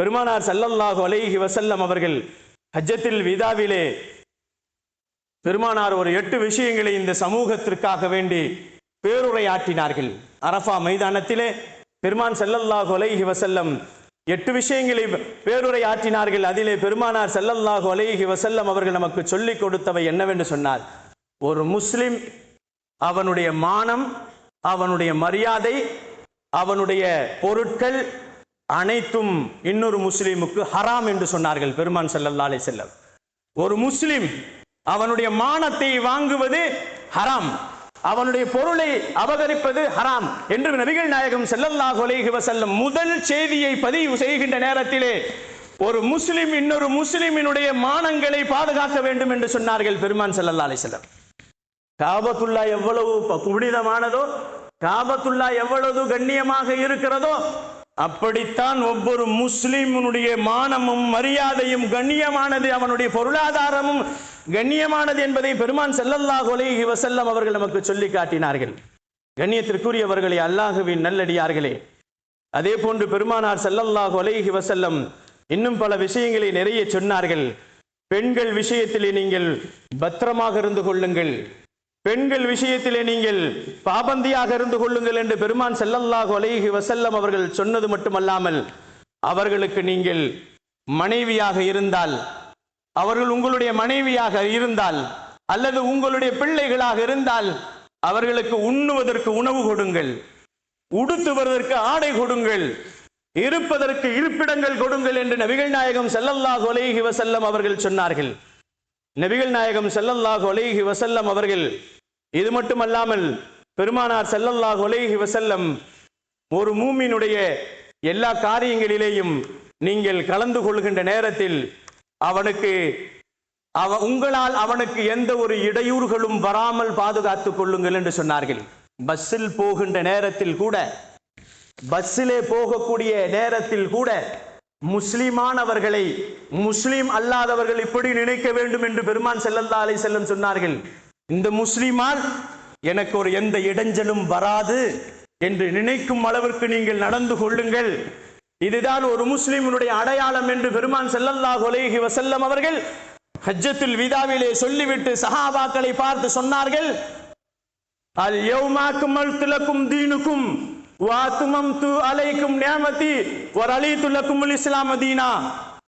பெருமானார் சல்லல்லாஹு அலைஹி வசல்லம் அவர்கள் ஹஜ்ஜத்தில் விதாவிலே பெருமானார் ஒரு எட்டு விஷயங்களை இந்த சமூகத்திற்காக வேண்டி பேருரையாற்றினார்கள். அரஃபா மைதானத்திலே பெருமான் செல்லல்லாஹு அலைஹி வசல்லம் எட்டு விஷயங்களை பேருரை ஆற்றினார்கள் அதிலே பெருமானார் செல்லல்லாஹு அலைஹி வசல்லம் அவர்கள் நமக்கு சொல்லிக் கொடுத்தவை என்னவென்று சொன்னார். ஒரு முஸ்லிம் அவனுடைய மானம் அவனுடைய மரியாதை அவனுடைய பொருட்கள் அனைத்தும் இன்னொரு முஸ்லிமுக்கு ஹராம் என்று சொன்னார்கள் பெருமான் செல்லல்லா அலை செல்லம் ஒரு முஸ்லிம் அவனுடைய மானத்தை வாங்குவது ஹராம். அவனுடைய பொருளை அபகரிப்பது ஹராம் என்று நபிகள் நாயகம் செல்லல்லாஹ் அலைஹி செல்லம் முதல் செய்தியை பதிவு செய்கின்ற நேரத்திலே ஒரு முஸ்லிம் இன்னொரு முஸ்லிமினுடைய மானங்களை பாதுகாக்க வேண்டும் என்று சொன்னார்கள் பெருமான் செல்லல்லா அலை செல்லம் காபத்துல்லா எவ்வளவு ப- புனிதமானதோ காபத்துல்லா எவ்வளவு கண்ணியமாக இருக்கிறதோ அப்படித்தான் ஒவ்வொரு முஸ்லிமுடைய மானமும் மரியாதையும் கண்ணியமானது அவனுடைய பொருளாதாரமும் கண்ணியமானது என்பதை பெருமான் ஸல்லல்லாஹு அலைஹி வசல்லம் அவர்கள் நமக்கு சொல்லி காட்டினார்கள். கண்ணியத்திற்குரியவர்களே அல்லாஹுவின் நல்லடியார்களே அதே போன்று பெருமானார் ஸல்லல்லாஹு அலைஹி வசல்லம் இன்னும் பல விஷயங்களை நிறைய சொன்னார்கள். பெண்கள் விஷயத்திலே நீங்கள் பத்திரமாக இருந்து கொள்ளுங்கள். பெண்கள் விஷயத்திலே நீங்கள் பாபந்தியாக இருந்து கொள்ளுங்கள் என்று பெருமான் ஸல்லல்லாஹு அலைஹி வசல்லம் அவர்கள் சொன்னது மட்டுமல்லாமல் அவர்களுக்கு நீங்கள் மனைவியாக இருந்தால் அவர்கள் உங்களுடைய மனைவியாக இருந்தால் அல்லது உங்களுடைய பிள்ளைகளாக இருந்தால் அவர்களுக்கு உண்ணுவதற்கு உணவு கொடுங்கள் உடுத்துவதற்கு ஆடை கொடுங்கள் இருப்பதற்கு இருப்பிடங்கள் கொடுங்கள் என்று நபிகள் நாயகம் ஸல்லல்லாஹு அலைஹி வசல்லம் அவர்கள் சொன்னார்கள். நபிகள் நாயகம் செல்லல்லாஹ் ஒலைஹி வசல்லம் அவர்கள் இது மட்டுமல்லாமல் பெருமானார் செல்லல்லாஹ் ஒலைஹி வசல்லம் ஒரு மூமினுடைய எல்லா காரியங்களிலேயும் நீங்கள் கலந்து கொள்கின்ற நேரத்தில் அவனுக்கு அவ உங்களால் அவனுக்கு எந்த ஒரு இடையூறுகளும் வராமல் பாதுகாத்துக் கொள்ளுங்கள் என்று சொன்னார்கள். பஸ்ஸில் போகின்ற நேரத்தில் கூட பஸ்ஸிலே போகக்கூடிய நேரத்தில் கூட முஸ்லிமானவர்களை முஸ்லிம் அல்லாதவர்கள் இப்படி நினைக்க வேண்டும் என்று பெருமான் செல்லல்லா அலை செல்லம் சொன்னார்கள். இந்த முஸ்லிமால் எனக்கு ஒரு எந்த இடைஞ்சலும் வராது என்று நினைக்கும் அளவிற்கு நீங்கள் நடந்து கொள்ளுங்கள். இதுதான் ஒரு முஸ்லிமினுடைய அடையாளம் என்று பெருமான் செல்லல்லா கொலேஹி வசல்லம் அவர்கள் ஹஜ்ஜத்துல் விதாவிலே சொல்லிவிட்டு சஹாபாக்களை பார்த்து சொன்னார்கள். அல் யௌமா அக்மல்து திலக்கும் தீனுக்கும் வாத்துமம் து அலைக்கும் நியமதி வ ரலீது லக்குமுல் இஸ்லாம தீனா.